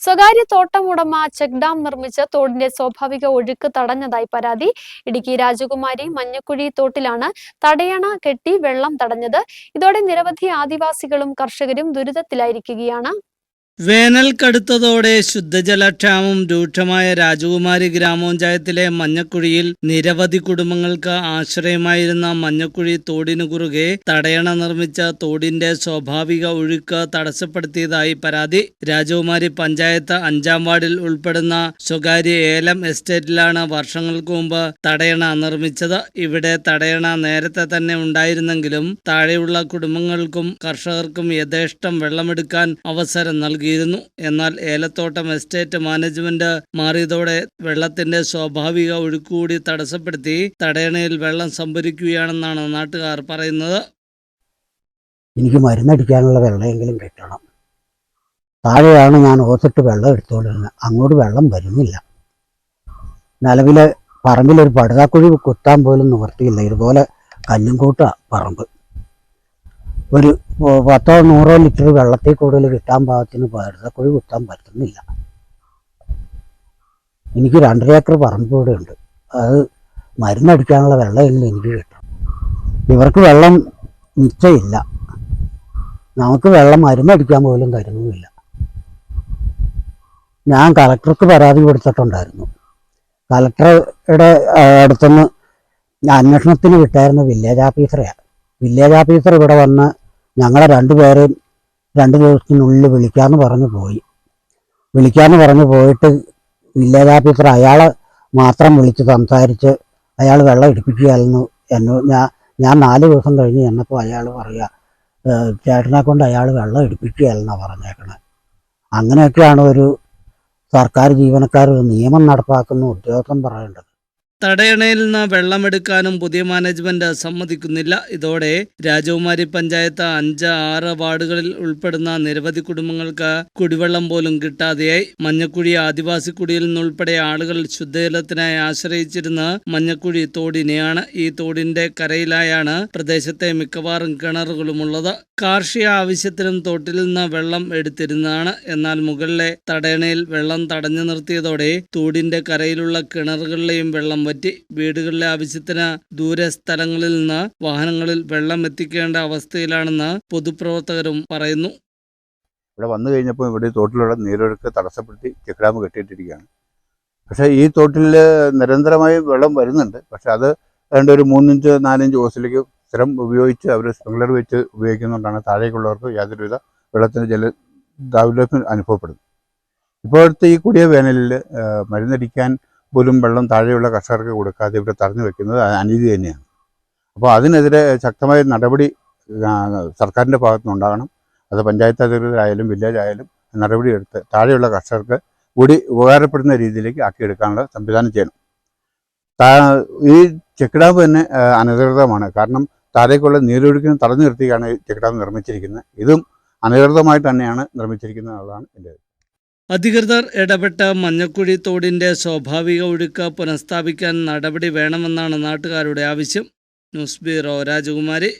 സ്വകാര്യ തോട്ടം ഉടമ ചെക്ക് ഡാം നിർമ്മിച്ച് തോടിന്റെ സ്വാഭാവിക ഒഴുക്ക് തടഞ്ഞതായി പരാതി. ഇടുക്കി രാജകുമാരി മഞ്ഞക്കുഴി തോട്ടിലാണ് തടയണ കെട്ടി വെള്ളം തടഞ്ഞത്. ഇതോടെ നിരവധി ആദിവാസികളും കർഷകരും ദുരിതത്തിലായിരിക്കുകയാണ്. വേനൽ കടുത്തതോടെ ശുദ്ധജലക്ഷാമം രൂക്ഷമായ രാജകുമാരി ഗ്രാമപഞ്ചായത്തിലെ മഞ്ഞക്കുഴിയിൽ നിരവധി കുടുംബങ്ങൾക്ക് ആശ്രയമായിരുന്ന മഞ്ഞക്കുഴി തോടിനു കുറുകെ തടയണ നിർമ്മിച്ച തോടിന്റെ സ്വാഭാവിക ഒഴുക്ക് തടസ്സപ്പെടുത്തിയതായി പരാതി. രാജകുമാരി പഞ്ചായത്ത് അഞ്ചാം വാർഡിൽ ഉൾപ്പെടുന്ന സ്വകാര്യ ഏലം എസ്റ്റേറ്റിലാണ് വർഷങ്ങൾക്ക് മുമ്പ് തടയണ നിർമ്മിച്ചത്. ഇവിടെ തടയണ നേരത്തെ തന്നെ ഉണ്ടായിരുന്നെങ്കിലും താഴെയുള്ള കുടുംബങ്ങൾക്കും കർഷകർക്കും യഥേഷ്ടം വെള്ളമെടുക്കാൻ അവസരം നൽകിയിരുന്നു. എന്നാൽ ഏലത്തോട്ടം എസ്റ്റേറ്റ് മാനേജ്മെന്റ് മാറിയതോടെ വെള്ളത്തിന്റെ സ്വാഭാവിക ഒഴുക്കുകൂടി തടസ്സപ്പെടുത്തി തടയണയിൽ വെള്ളം സംഭരിക്കുകയാണെന്നാണ് നാട്ടുകാർ പറയുന്നത്. എനിക്ക് മരുന്നടിക്കാനുള്ള വെള്ളമെങ്കിലും കിട്ടണം. താഴെയാണ് ഞാൻ ഓസിട്ട് വെള്ളം എടുത്തുകൊണ്ടിരുന്നത്. അങ്ങോട്ട് വെള്ളം വരുന്നില്ല. നിലവിൽ പറമ്പിലൊരു പടുതാക്കുഴി കുത്താൻ പോലും നിവർത്തിയില്ല ഇതുപോലെ കല്ലും കഞ്ഞുംകൂട്ട പറമ്പ്. ഒരു പത്തോ നൂറോ ലിറ്റർ വെള്ളത്തിൽ കൂടുതൽ കിട്ടാൻ പാകത്തിന് പടുതാക്കുഴി കുത്താൻ പറ്റുന്നില്ല. എനിക്ക് രണ്ടര ഏക്കർ പറമ്പ് ഇവിടെ ഉണ്ട്. അത് മരുന്നടിക്കാനുള്ള വെള്ളമെങ്കിലും എനിക്ക് കിട്ടും ഇവർക്ക് വെള്ളം നിശ്ചയില്ല നമുക്ക് വെള്ളം മരുന്നടിക്കാൻ പോലും തരുന്നുമില്ല. ഞാൻ കളക്ടർക്ക് പരാതി കൊടുത്തിട്ടുണ്ടായിരുന്നു. കളക്ടറുടെ അടുത്തുനിന്ന് അന്വേഷണത്തിന് വിട്ടായിരുന്ന വില്ലേജ് ഓഫീസറെയാണ് വില്ലേജ് ഓഫീസർ ഇവിടെ വന്ന് ഞങ്ങളെ രണ്ടുപേരെയും രണ്ട് ദിവസത്തിനുള്ളിൽ വിളിക്കാമെന്ന് പറഞ്ഞു പോയി. വിളിക്കാമെന്ന് പറഞ്ഞു പോയിട്ട് വില്ലേജ് ഓഫീസർ അയാളെ മാത്രം വിളിച്ച് സംസാരിച്ച് അയാൾ വെള്ളം എടുപ്പിക്കുകയായിരുന്നു എന്നു ഞാൻ ഞാൻ നാല് ദിവസം കഴിഞ്ഞ് ചെന്നപ്പോൾ അയാൾ പറയുക ചേട്ടനെ കൊണ്ട് അയാൾ വെള്ളം എടുപ്പിക്കുകയല്ലെന്നാണ് പറഞ്ഞേക്കണത് അങ്ങനെയൊക്കെയാണ് ഒരു സർക്കാർ ജീവനക്കാർ ഒരു നിയമം നടപ്പാക്കുന്ന ഉദ്യോഗസ്ഥൻ പറയേണ്ടത്. തടയണയിൽ നിന്ന് വെള്ളമെടുക്കാനും പുതിയ മാനേജ്മെന്റ് സമ്മതിക്കുന്നില്ല. ഇതോടെ രാജകുമാരി പഞ്ചായത്ത് അഞ്ച് ആറ് വാർഡുകളിൽ ഉൾപ്പെടുന്ന നിരവധി കുടുംബങ്ങൾക്ക് കുടിവെള്ളം പോലും കിട്ടാതെയായി. മഞ്ഞക്കുഴി ആദിവാസി കുടിയിൽ നിന്നുൾപ്പെടെ ആളുകൾ ശുദ്ധജലത്തിനായി ആശ്രയിച്ചിരുന്ന മഞ്ഞക്കുഴി തോടിനെയാണ് ഈ തോടിന്റെ കരയിലായാണ് പ്രദേശത്തെ മിക്കവാറും കിണറുകളുമുള്ളത്. കാർഷിക ആവശ്യത്തിനും തോട്ടിൽ നിന്ന് വെള്ളം എടുത്തിരുന്നതാണ്. എന്നാൽ മുകളിലെ തടയണയിൽ വെള്ളം തടഞ്ഞു നിർത്തിയതോടെ തോടിന്റെ കരയിലുള്ള കിണറുകളിലെയും വെള്ളം വറ്റി വീടുകളിലെ ആവശ്യത്തിന് ദൂരെ സ്ഥലങ്ങളിൽ നിന്ന് വാഹനങ്ങളിൽ വെള്ളം എത്തിക്കേണ്ട അവസ്ഥയിലാണെന്ന് പൊതുപ്രവർത്തകരും പറയുന്നു. ഇവിടെ വന്നു കഴിഞ്ഞപ്പോൾ ഇവിടെ തോട്ടിലുള്ള നീരൊഴുക്ക് തടസ്സപ്പെടുത്തി ചെക്ക് കെട്ടിയിട്ടിരിക്കുകയാണ്. പക്ഷേ ഈ തോട്ടിൽ നിരന്തരമായി വെള്ളം വരുന്നുണ്ട്. പക്ഷെ അത് ഏതാണ്ട് ഒരു മൂന്നിഞ്ച് നാലിഞ്ച് ഓസിലേക്ക് സ്ഥിരം ഉപയോഗിച്ച് അവർ സ്പ്രിംഗ്ലർ വെച്ച് ഉപയോഗിക്കുന്നതുകൊണ്ടാണ് താഴേക്കുള്ളവർക്ക് യാതൊരുവിധ വെള്ളത്തിന് ജല ദൗർലഭ്യം അനുഭവപ്പെടുന്നത്. ഇപ്പോഴത്തെ ഈ കൂടിയ വേനലിൽ മരുന്നടിക്കാൻ പോലും വെള്ളം താഴെയുള്ള കർഷകർക്ക് കൊടുക്കാതെ ഇവിടെ തടഞ്ഞു വെക്കുന്നത് അനീതി തന്നെയാണ്. അപ്പോൾ അതിനെതിരെ ശക്തമായ നടപടി സർക്കാരിന്റെ ഭാഗത്തുനിന്നുണ്ടാകണം. അത് പഞ്ചായത്ത് അധികൃതരായാലും വില്ലേജ് ആയാലും നടപടിയെടുത്ത് താഴെയുള്ള കർഷകർക്ക് കൂടി ഉപകാരപ്പെടുന്ന രീതിയിലേക്ക് ആക്കിയെടുക്കാനുള്ള സംവിധാനം ചെയ്യണം. ഈ ചെക്ക് ഡാം തന്നെ അനധികൃതമാണ്. കാരണം താഴേക്കുള്ള നീരൊഴുക്കിനെ തടഞ്ഞു നിർത്തിയാണ് ഈ ചെക്ക് ഡാം നിർമ്മിച്ചിരിക്കുന്നത്. ഇതും അനധികൃതമായിട്ട് തന്നെയാണ് നിർമ്മിച്ചിരിക്കുന്നത് എന്നുള്ളതാണ് എന്റെ അധികൃതർ ഇടപെട്ട മഞ്ഞക്കുഴി തോടിന്റെ സ്വാഭാവിക ഒഴുക്ക് പുനഃസ്ഥാപിക്കാൻ നടപടി വേണമെന്നാണ് നാട്ടുകാരുടെ ആവശ്യം. ന്യൂസ് ബ്യൂറോ രാജകുമാരി.